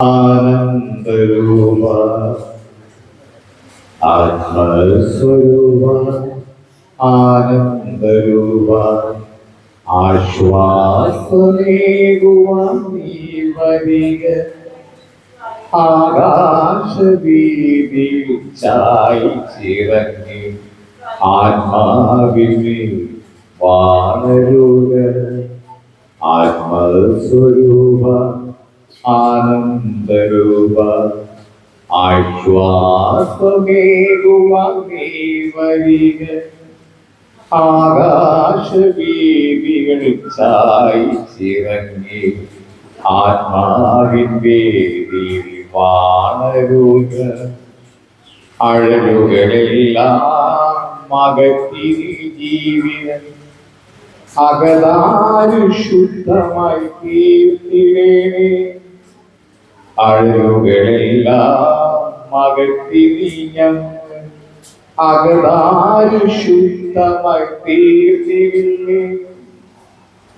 ആനന്ദരൂപ ആത്മസ്വരൂപ ആനന്ദരൂപ ആശ്വാസമേകുവാൻ നീ വരിക ആകാശവീതിയിൽ ചായിച്ചിറങ്ങി ആത്മാവിനെ വാനരൂപ ആത്മസ്വരൂപ. ആനന്ദരൂപ ആശ്വാസമേകുവാൻ നീ വരിക ആകാശവീതികൾ ചായിച്ചിറങ്ങി ആത്മാവിൻ വേദിയിൽ വാണരുക അഴലുകളെല്ലാം മകത്തി ജീവിതം അകതാരു ശുദ്ധമായി തീർത്തിടേണേ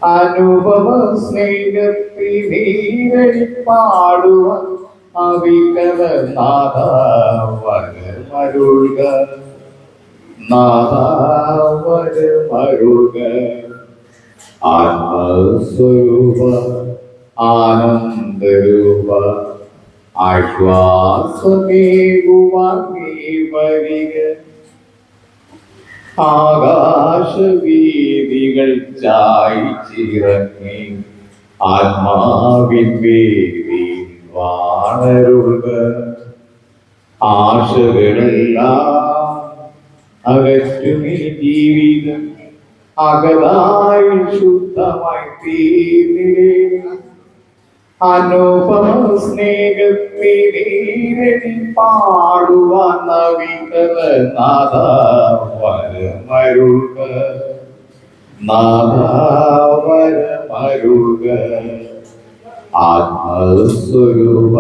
അനുഭവ സ്നേഹത്തിനീരടി പാടുവാൻ അവികല നാഥ വരമരുൾക നാഥ വരമരുൾക ആത്മസ്വരൂപ ആനന്ദരൂപ വരിക ആകാശവീതികൾ ചായിച്ചിറങ്ങി ആത്മാവിൻ ആശകളെല്ലാം അകറ്റുമീ ജീവിതം അകലായി ശുദ്ധമായി തീർന്നിരേ അനുപമ സ്നേഹത്തിനീരടി പാടുവാൻ നവികല നാദ വരമരുക നാദ വരമരുക ആത്മസ്വരൂപ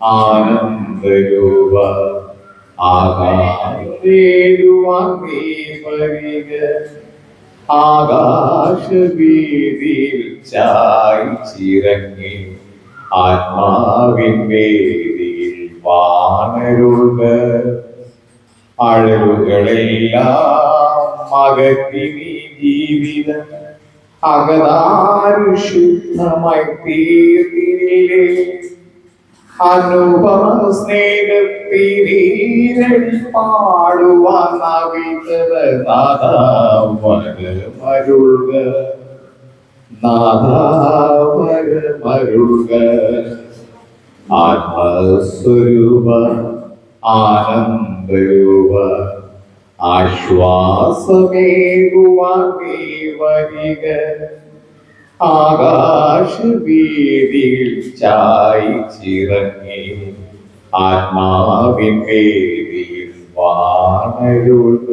ആനന്ദരൂപ ആകാശേരുവാ നീ വരിക. ആകാശവീതിയിൽ ചായിച്ചിറങ്ങി ആത്മാവിൻ വേദിയിൽ വാണരുക അഴകുകളെല്ലാം മകത്തി നീ ജീവിതം അകതാരു ശുദ്ധമായി തീർന്നില്ലേ? അനുപമ സ്നേഹത്തിരീരടി പാടുവാൻ നവിതര നാദാവരമരുൾക നാദാവരമരുൾക ആത്മസ്വരൂപ ആനന്ദരൂപ ആശ്വാസമേകുവാൻ നീ വരിക ആകാശവീതിയിൽ ചായിച്ചിറങ്ങി ആത്മാവിൻ വേദിയിൽ വാണരുക